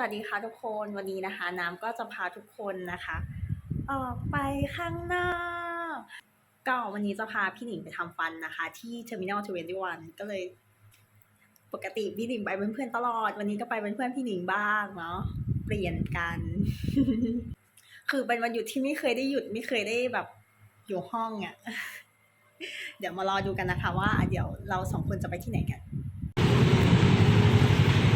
สวัสดีค่ะทุกคนวันนี้นะคะ น้ำก็จะพาทุกคนนะคะ ออกไปข้างนอกก็วันนี้จะพาพี่หนิงไปทำฟันนะคะ ที่ Terminal 21 ก็เลย ปกติพี่หนิงไปเป็นเพื่อนตลอด วันนี้ก็ไปเป็นเพื่อนพี่หนิงบ้างเนาะเปลี่ยนกัน คือเป็นวันหยุดที่ไม่เคยได้หยุดไม่เคยได้แบบอยู่ห้องอะ่ะเดี๋ยวมารอดูกันนะคะ ว่าเดี๋ยวเราสองคนจะไปที่ไหนกัน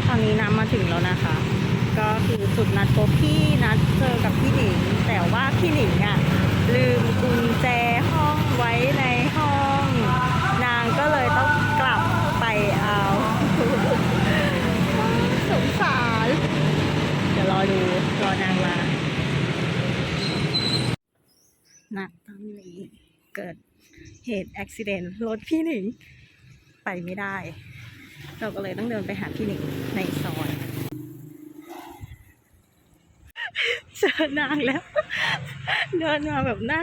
ตอนนี้น้ำมาถึงแล้วนะคะ ก็คือจุดนัดพบพี่นัดเจอกับพี่หนิง แต่ว่าพี่หนิงอะลืมกุญแจห้องไว้ในห้อง นางก็เลยต้องกลับไปเอาสงสาร เดี๋ยวรอดูรอนางมาณตอนนี้เกิดเหตุอุบิเหตุรถพี่หนิง ไปไม่ได้ เราก็เลยต้องเดินไปหาพี่หนิงในซอย เจอนางแล้ว เดินมาแบบหน้า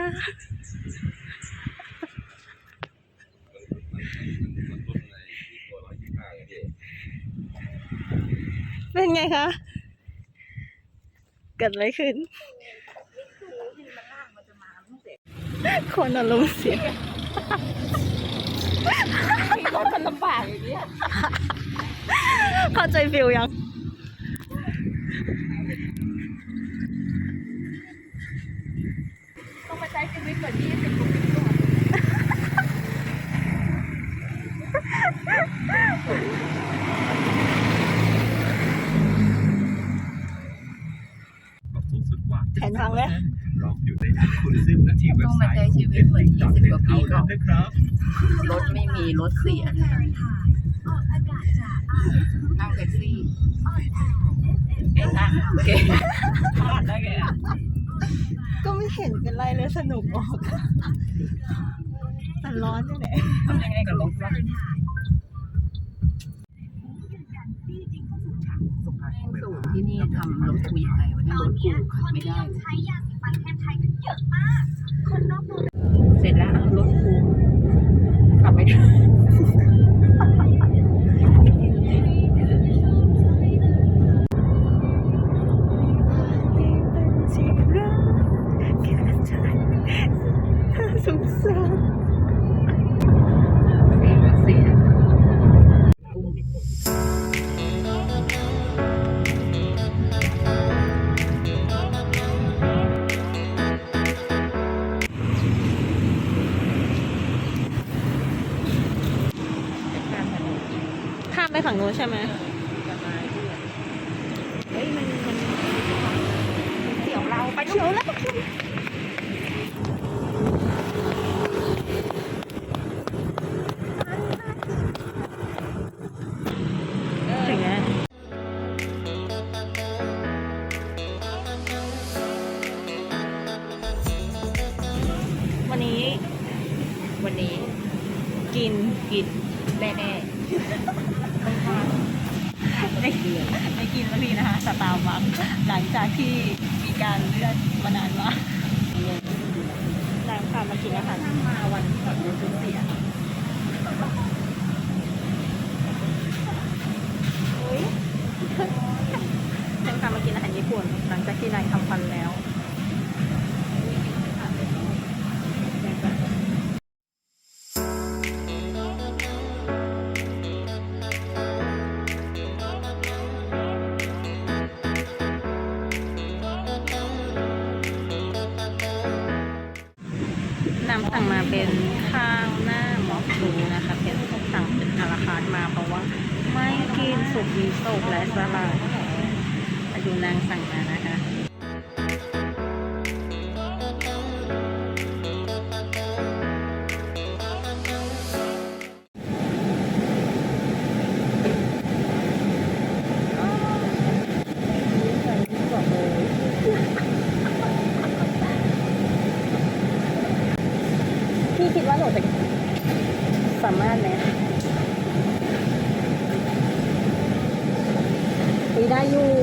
เป็นไงคะ เกิดอะไรขึ้น คนอารมณ์เสียรถมันลำบากอย่างเงี้ยเข้าใจฟิลยังต้อง มาใช้ชีวิตเหมือนยี่สิบกว่าปีก่อนสูงสุดกว่าแผนพังไหมรออยู่ในด้านคุณซึ่งและที่เว็บต้องไซมาต์ใช้ชีวิตเหมือนยี่สิบกว่าปีเอาก่แล้อวนนะครับรถไม่มีรถเสีย สนุกออกแต่ร้อนนี่แหละทำยังไงกับรถวะสูตรที่นี่ทำรถกูยังไงวะเนี่ยรถกูขับไม่ได้เสร็จแล้วเอารถกูขับไม่ได้ ใช่ไหมเฮ้ยมันมันเสี่ยวเราไปเขียวแล้ว กมีโตกและสลัดมาดูนางสั่งมานะคะพี่คิดว่าหนูจะสามารถไหม อุ๊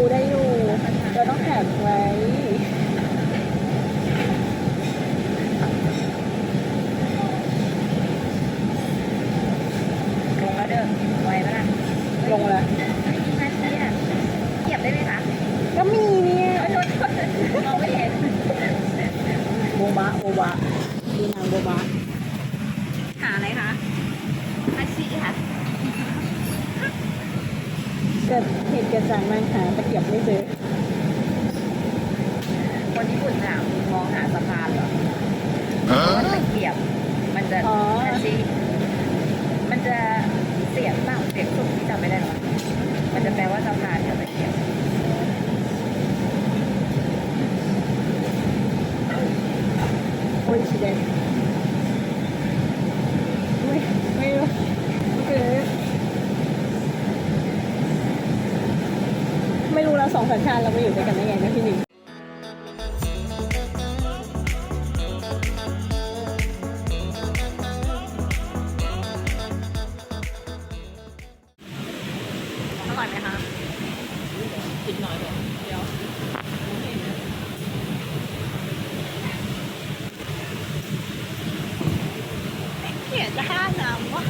เขียนจะห้าน้ำว่า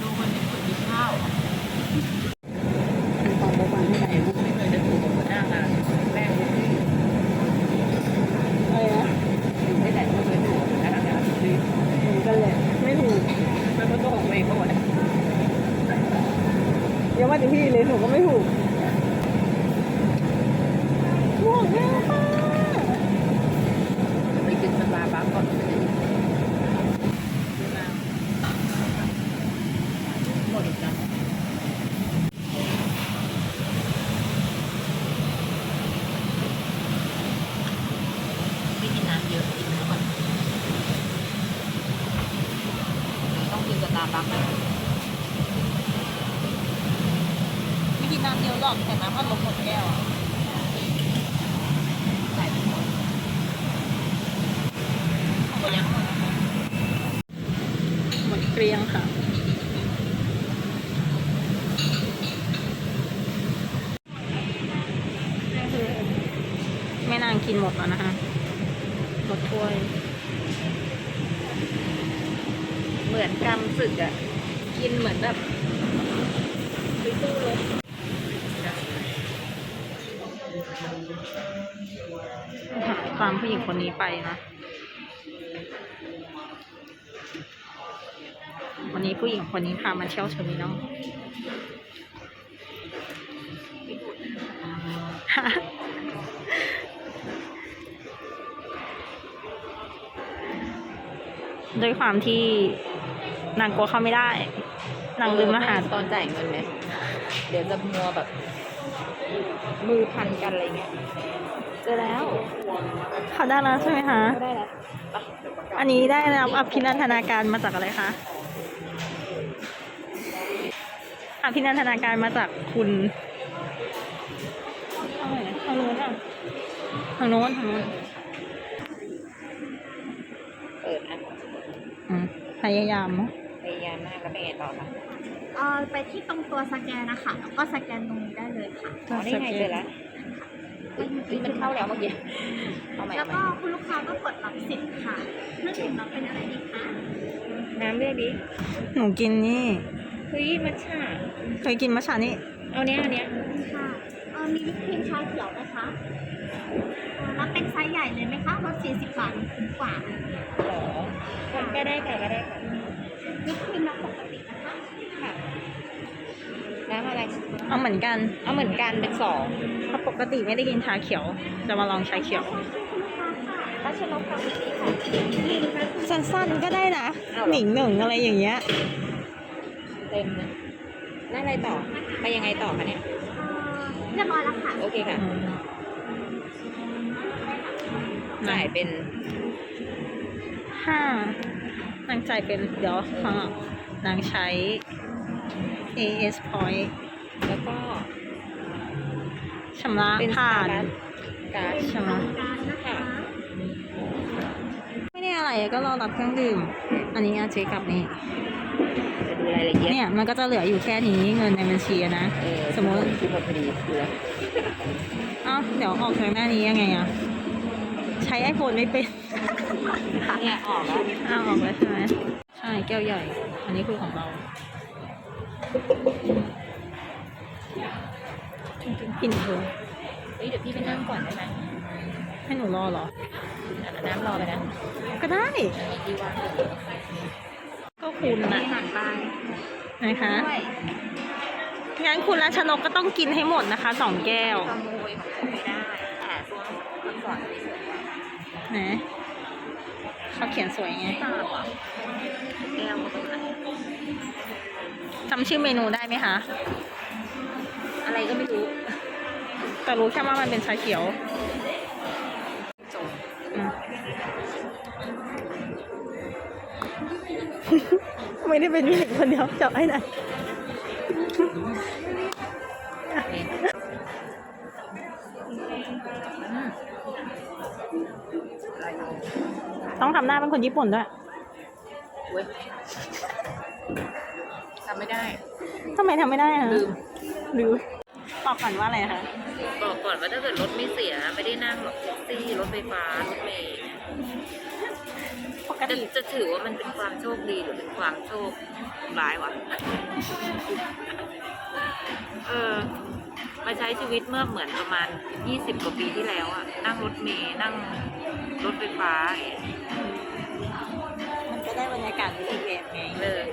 ดูมันญี่ปุ่นกินข้าว มีความประมาณที่ไหน ไอ้พวกไม่เคยจะถูกกับหัวหน้างานแม่งพวกที่ อะไรนะ อยู่ไม่ไหนไม่เคยถูกกับหัวหน้างานคือ เหมือนกันเลยไม่ถูก มันก็ตัวของตัวเองก็หมด เดี๋ยวว่าถึงพี่เลยหนูก็ไม่ถูกหมวกแก้วป้า ไปกินสตาร์บัคก่อนหมดอีกจังไม่กินน้ำเยอะกินน้ำก่อนต้องกินสตาร์บัคไหม ไม่กินน้ำเดียวหรอกแต่น้ำมันลงหมดแก้วอะ ใส่ไปหมดหมดยัง หมดเกลียงค่ะ แม่นางกิน หมดแล้วนะคะหมดถ้วย เหมือนกำศึกอะกินเหมือนแบบตู้เลยตามผู้หญิงคนนี้ไปนะ วันนี้ผู้หญิงคนนี้พามาเที่ยวเทอร์มินอล ด้วยความที่นางกลัวเข้าไม่ได้นางลืมรหัสตอนจ่ายเงินไหมเดี๋ยวจะมัวแบบ มือพันกันอะไรเงี้ยเจอแล้วเขาได้แล้วใช่ไหมคะก็ได้แล้วอันนี้ได้รับอภินันทนาการมาจากอะไรคะอภินันทนาการมาจากคุณเอาไหนทางโน้นอะทางโน้นทางโน้น เปิดอะ อืม พยายามเนอะพยายามมากแล้วเป็นไงต่อคะเอ่อไปที่ตรงตัวสแกนนะคะแล้วก็สแกนตรงนี้ได้เลยค่ะ อ๋อได้ไงเจอแล้วเฮ้ยมันเข้าแล้วเมื่อกี้เอาใหม่แล้เอาวใหม่ก็คุณลูกค้าก็กดรับสิทธิ์ค่ะเลือกสิทธิ์รับเป็นอะไรดีคะน้ำเลือกดิหนูกินนี่ เฮ้ยมัทฉะเคยกินมัชชานี่ เอาเนี้ยเอาเนี้ยค่ะเอ่อมีวิปครีมชาเขียวไหมคะเอ่อรับเป็นไซส์ใหญ่เลยไหมคะลด40บาทคุ้มกว่าหรอ ก็ได้ค่ะก็ได้ค่ะวิปครีมรับปกตินะคะค่ะน้ำอะไร เอาเหมือนกัน เอาเหมือนกันเป็นสองเพราะปกติไม่ได้กินชาเขียว จะมาลองชาเขียวราชนกคำนี้ค่ะสั้นๆก็ได้นะเอาเหรอหนิงหนึ่งอะไรอย่างเงี้ย เต็มเลยแล้วอะไรต่อ ไปยังไงต่อคะเนี่ยเอ่อเรียบร้อยแล้วค่ะ โอเคค่ะจ่ายเป็นห้า นางจ่ายเป็นเดี๋ยวฟังอะนางใช้ AS Point แล้วก็ชำระเป็นผ่านการ์ดชำระการนะคะไม่ได้อะไรก็รอรับเครื่องดื่ม อันนี้อาเจกับนี่จะดูรายละเอียดเนี่ยมันก็จะเหลืออยู่แค่นี้เงินในบัญชีอะนะเออสมมติคือแบบพอดีดูแล้วเอ้าเดี๋ยวออกทางหน้านี้ยังไงอะใช้ไอโฟนไม่เป็น เนี่ยออกแล้วอ้าวออกแล้วใช่ไหมใช่แก้วใหญ่ อันนี้คือของเราพี่หนิงเธอเฮ้ยเดี๋ยวพี่ไปนั่งก่อนได้ไหมให้หนูรอเหรออะน้ำรอไปนะก็ได้มีที่ว่างอยู่ก็คุณมีนะอาหารปลานะคะด้วยงั้นคุณรัชนกก็ต้องกินให้หมดนะคะสองแก้วขโมยของไม่ได้แต่ตัวคนก่อนนี่สวยกว่านะ เขาเขียนสวยไงตาอะแก้วก็ตรงไหนจำชื่อเมนูได้ไหมคะ อะไรก็ไม่รู้ แต่รู้แค่ว่ามันเป็นชาเขียวจบอืมไม่ได้เป็นพี่หนิงคนเดียวจับให้หน่อย ทำหน้าเป็นคนญี่ปุ่นด้วยเว้ยทำไม่ได้ทำไมทำไม่ได้อะลืมลืมบอกก่อนว่าอะไรคะบอกก่อนว่าถ้าเกิดรถไม่เสียไม่ได้นั่งแบบแท็กซี่รถไฟฟ้ารถเมล์ปกจะติจะถือว่ามันเป็นความโชคดีหรือเป็นความโชคร้ายวะเออ มาใช้ชีวิตเมื่อเหมือนประมาณ 20 กว่าปีที่แล้วอะนั่งรถเมล์นั่งรถไฟฟ้าอย่างเงี้ยมันจะได้บรรยากาศอีกแบบไงเลย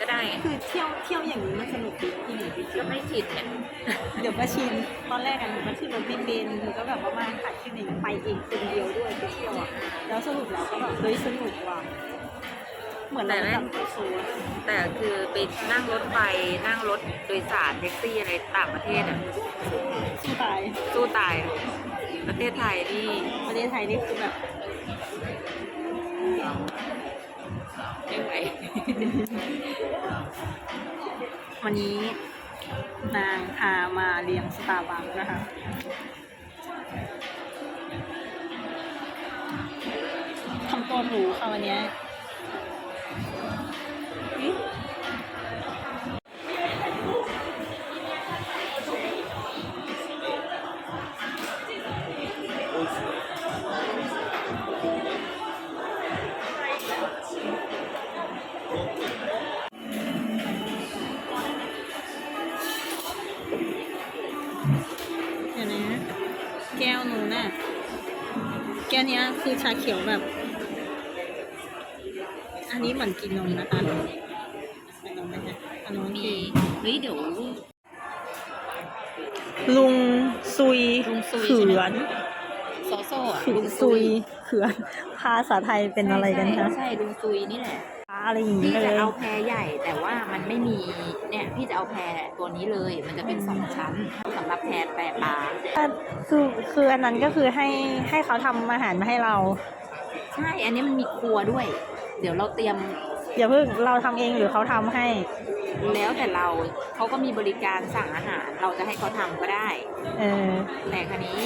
ก็ได้ไงคือเที่ยวเที่ยวอย่างนี้มันสนุกดีที่หนึ่งจริก็งไม่ผิดเนี่ยๆเดี๋ยวมาชิมตอนแรกอะหนูก็คือรถไม่เป็นหนูก็แบบว่ามาขัดที่หนึ่งไปเองคนเดียวด้วยไปเที่ยวอะแล้วสรุปแล้วก็แบบเฮ้ยสนุกว่ะ เหมือนเราแบบไปโซนแต่คือไปนั่งรถไฟนั่งรถโดยสารแท็กซี่อะไรต่างประเทศอะสู้ตายสู้ตายอะประเทศไทยนี่ประเทศไทยนี่คือแบบไม่ไหว วันนี้นางพามาเลี้ยงสตาร์บัคนะคะ ทำตัวหรูค่ะวันเนี้ยอุ๊ย คือชาเขียวแบบ อันนี้เหมือนกินนมนะคะเป็นนมไหมคะอันนู้นมีเฮ้ยเดี๋ยวลุงซุยลุงซุย เขือนโซโซ่อะขืลุนงซุยเขือนภาษาไทยเป็นอะไรกันคะ ใช่ใช่ลุงซุยนี่แหละ อะไรอย่างพี่นี้เลจะยเอาแพรใหญ่ แต่ว่ามันไม่มีเนี่ยพี่จะเอาแพรตัวนี้เลย มันจะเป็นสองชั้นสำหรับแพรแปรปลาคือคืออันนั้นก็คือให้ให้เขาทำอาหารมาให้เราใช่อันนี้มันมีครัวด้วย เดี๋ยวเราเตรียมอย่าเพิ่งเราทำเองหรือเขาทำให้ แล้วแต่เราเขาก็มีบริการสั่งอาหาร เราจะให้เขาทำก็ได้ เออแต่คันนี้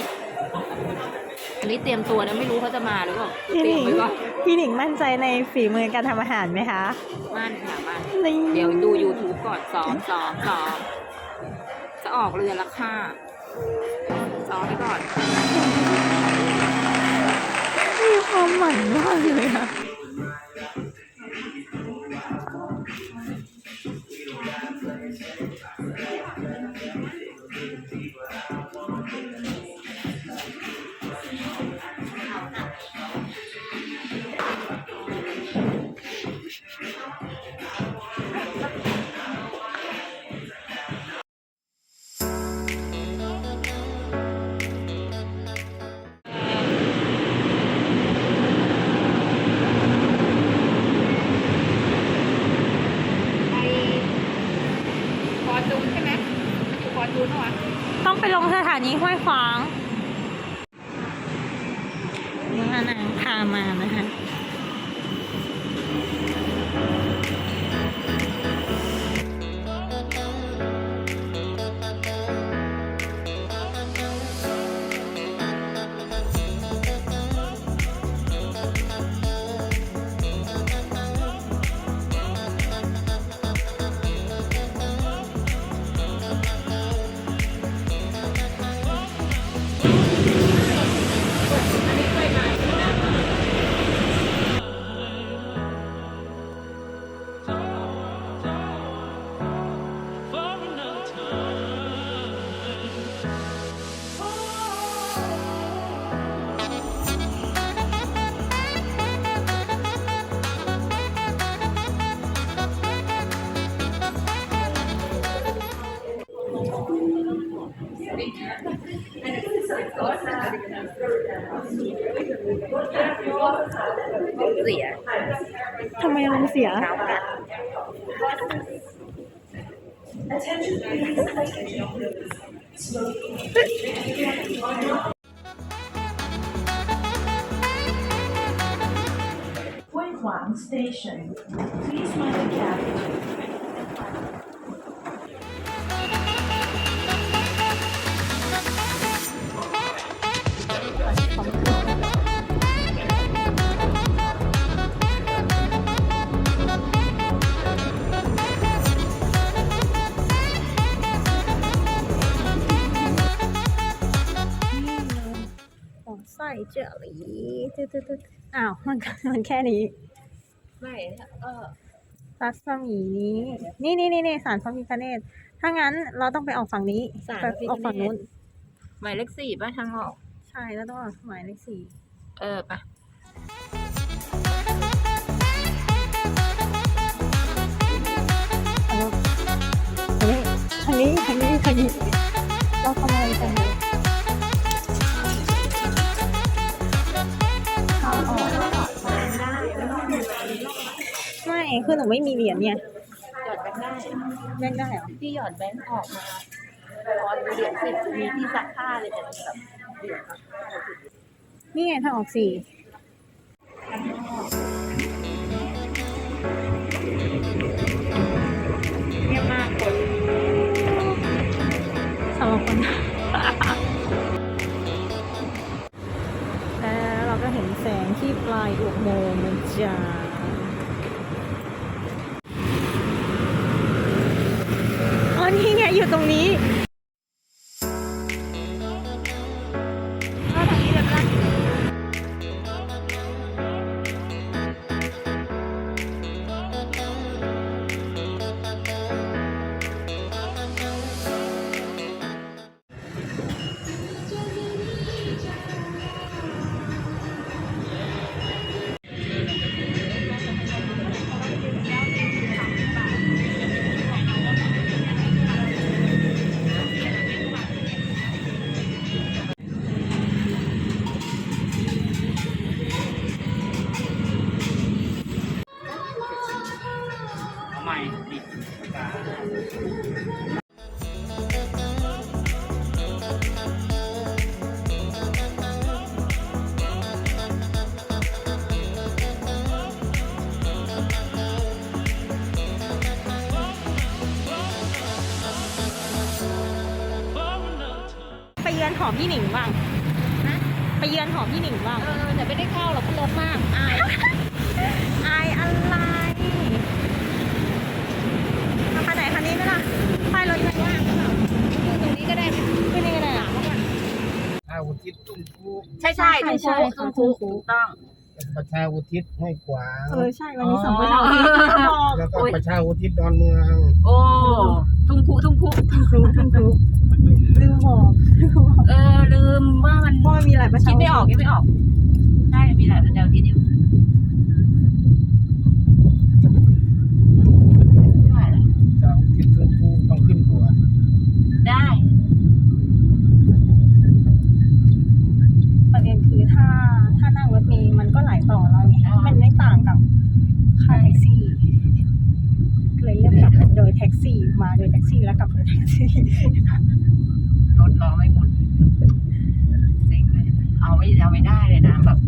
อันนี้เตรียมตัวนะไม่รู้เขาจะมาหรือเปล่าพี่เตหรียนิมงไว้ก่อนพี่หนิงมั่นใจในฝีมือการทำอาหารไหมคะมั่นค่ะมั่นนี่เดี๋ยวดู YouTube ก่อนซ้อมซ้อมซ้อมจะออกเรือละค่ะซ้อมไปก่อน มีความหมั่นมากเลยอะ นานางพามานะคะ เสียทำไมอารมณ์เสียเช้ากัน Hui Huang Station. Please mind the gap. จลลี่ตึ๊ดตึ๊ดตึ๊ดอ้าวมันมันแค่นี้ไม่เออรัศมีนี้ นี่นี่นี่นี่สารพระพิคเนตถ้างั้นเราต้องไปออกฝั่งนี้ศาลไปพระพิฆเนศ ออกฝั่งนู้น หมายเลขสี่ป่ะทางออก ใช่แล้วต้องออกหมายเลขสี่เออไปทางนี้ทางนี้ทางนี้ทางนี้ เราทำอะไรกันเนี่ย ไม่คือหนูไม่มีเหรียญเนี่ยหยอดแบงค์ได้แบ่งได้เหรอพี่หยอดแบงค์ออกมาตอนเหรียญสิบมีที่ซักผ้าเลยแต่แบบเหรียญซักผ้าเลยสินี่ไงทางออกสี่เงียบมากคนสำหรับคนแล้วเราก็เห็นแสงที่ปลายอุโมงค์นะจ๊ะอ๋อนี่ไง อยู่ตรงนี้ หอพี่หนิงบ้างไปเยือนหอพี่หนิงบ้างเออแต่ไม่ได้เข้าหรอกเพราะรถมากอายอายอะไรมาคันไหนคันนี้ไหมล่ะป้ายรถยังว่างหรือเปล่าอยู่ตรงนี้ก็ได้ขึ้นนี่ก็ได้เหรอประชาอุทิศตุ้มผู้ใช่ใช่ใช่ทุกใช่คู่ทุกคู่ถูกต้องประชาอุทิศห้วยขวางเออใช่วันนี้สองประชาชนก็บอกแล้วก็โอ้ยประชาอุทิศดอนเมือง โอ้ ทุ่งคู่ทุ่งคู่คุณครูคุณครูลืมบอก เออลืมว่ามันเพราะมันมีหลายประชาคิดไม่ออกคิดไม่ออกใช่มีหลายประเด็นทีเดียวไม่ไหวแล้วประชาอุทิศตุ้มผู้ต้องขึ้นตัวได้ประเด็นคือถ้าถ้านั่งรถเมล์มันก็หลายต่อแล้วไงมันไม่ต่างกับค่าแท็กซี่เลยเลือกกลับโดยแท็กซี่มาโดยแท็กซี่แล้วกลับโดยแท็กซี่ รถล้อไม่หมดเซ็งเลยเอาไม่เอาไม่ได้เลยนะแบบ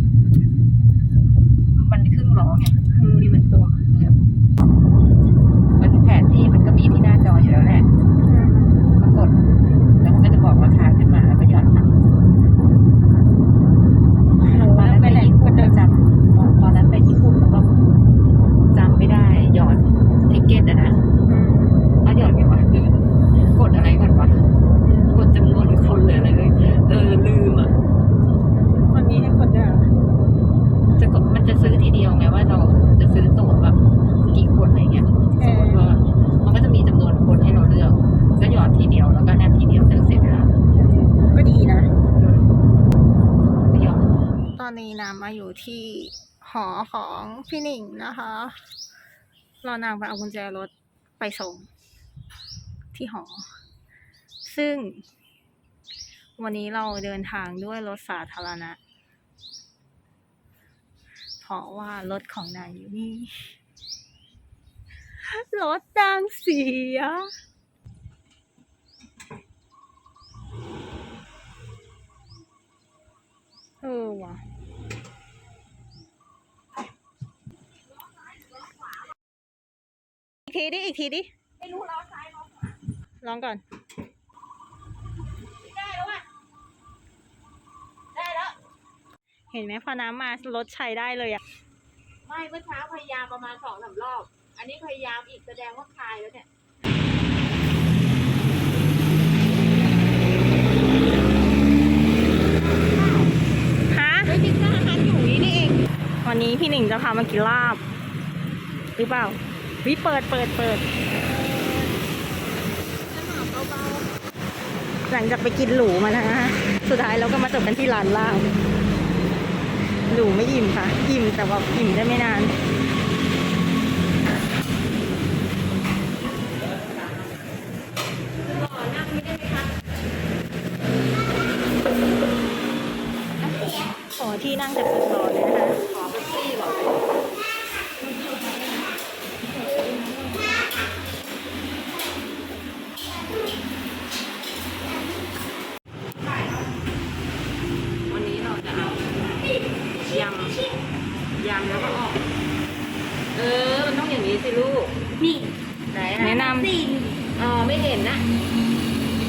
มันครึ่งล้อไงที่มันตัวมันแผนที่มันก็มีที่หน้าจออยู่แล้วแหละ ก็กดแล้วมันก็จะบอกราคาขึ้นมาแล้วก็หย่อนตังค์ตอนนั้นไปญี่ปุ่นก็จำตอนตอนนั้นไปญี่ปุ่นแล้วก็จำไม่ได้หย่อนทิเก็ตอะนะแล้วหย่อนไงวะลืมกดอะไรก่อนวะกดจำนวนคนหรืออะไรเลยเออลืมอะ มันมีให้คนด้วยเหรอ จะกดมันจะซื้อทีเดียวไงว่าเราจะซื้อตั๋วแบบกี่คนอะไรเงี้ย เออ ก็มันก็จะมีจำนวนคนให้เราเลือก ก็หยอดทีเดียวแล้วก็นั่นทีเดียวจะเสียเวลา ก็ดีนะ ก็หยอด ตอนนี้น้ำมาอยู่ที่ห อของพี่หนิงนะคะรอนางไปเอากุญแจรถไปส่ง ที่หอ ซึ่ง วันนี้เราเดินทางด้วยรถสาธารณะ เพราะว่ารถของนางอยู่นี่ รถนางเสียเออว่ะ กทีดิ อีกทีดิ ไม่รู้เราซ้ายเราลองก่อน ได้แล้วอะ ได้แล้ว เห็นไหมพอน้ำมารถใช้ได้เลยอะไม่เมื่อเช้าพยายามประมาณสองสามรอบ อันนี้พยายามอีกแสดงว่าคลายแล้วเนี่ย ฮะไม่พิซซ่าฮัทอยู่นี่นี่เอง วันนี้พี่หนิงจะพามากินลาบ หรือเปล่า วิเปิดเปิดเปิด หลังจากไปกินหรูมานะฮะสุดท้ายเราก็มาจบกันที่ร้านลาบหรูไม่อิ่มค่ะ อิ่มแต่ว่าอิ่มได้ไม่นานขอที่นั่งแต่ แนะนะนสี่อ๋อไม่เห็นนะ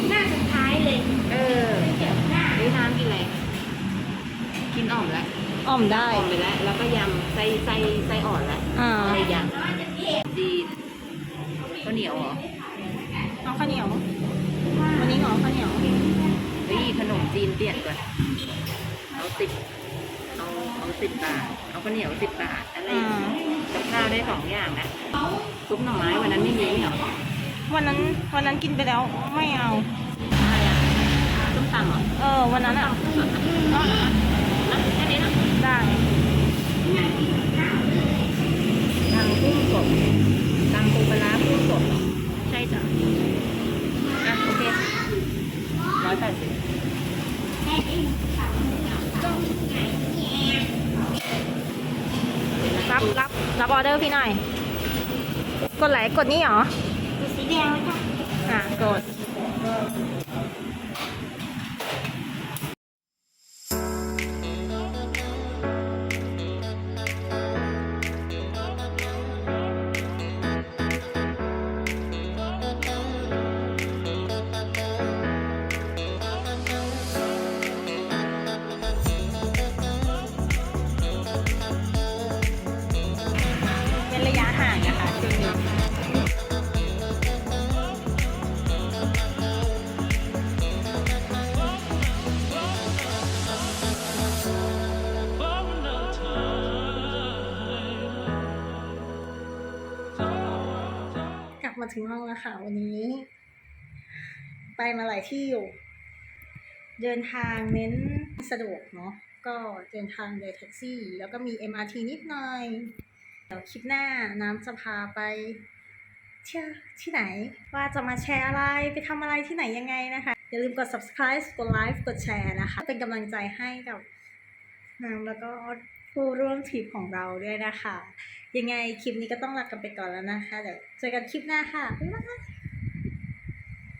หน้าสุดท้ายเลยเออเดี๋ยวหน้านี่น้ำกินอะไร กินอ่อมแล้วำอ่อมได้อ่อมไปแล้ว แล้วก็ยำไส้ไส้ไส้อ่อนแล้วอ่าอะไรยำดีข้าวเหนียวเหรอเอาข้าวเหนียว วันนี้เหรอข้าวเหนียวเฮ้ยขนมจีนเปลี่ยนก่อน เอาสิบเอาเอาสิบบาท เอาข้าวเหนียวสิบบาทอะไรอ่ากับข้าวได้สองอย่างนะซุปหน่อไม้วันนั้นไม่มีเหรอ วันนั้นวันนั้นกินไปแล้วไม่เอาอะไรอะต้มตำเหรอเออ วันนั้นอะอะแค่นี้นะได้ตำกุ้งสดตำปูปลาร้ากุ้งสดใช่จ้ะอะโอเคร้อยแปดสิบรับรับรับออเดอร์พี่หน่อย กดไหลค์กดนี่เหรอดู สีแดงเลยค่ะ อะกด มาถึงห้องแล้วค่ะวันนี้ ไปมาหลายที่อยู่ เดินทางเน้นสะดวกเนาะก็เดินทางโดยแท็กซี่ แล้วก็มี MRT นิดหน่อยเดี๋ยวคลิปหน้าน้ำจะพาไปเที่ยวที่ไหน ว่าจะมาแชร์อะไรไปทำอะไรที่ไหนยังไงนะคะ อย่าลืมกด subscribe กดไลค์กดแชร์นะคะ เป็นกำลังใจให้กับน้ำแล้วก็ผู้ร่วมทริปของเราด้วยนะคะ ยังไงคลิปนี้ก็ต้องลากันไปก่อนแล้วนะคะเดี๋ยวเจอกันคลิปหน้าค่ะบ๊ายบาย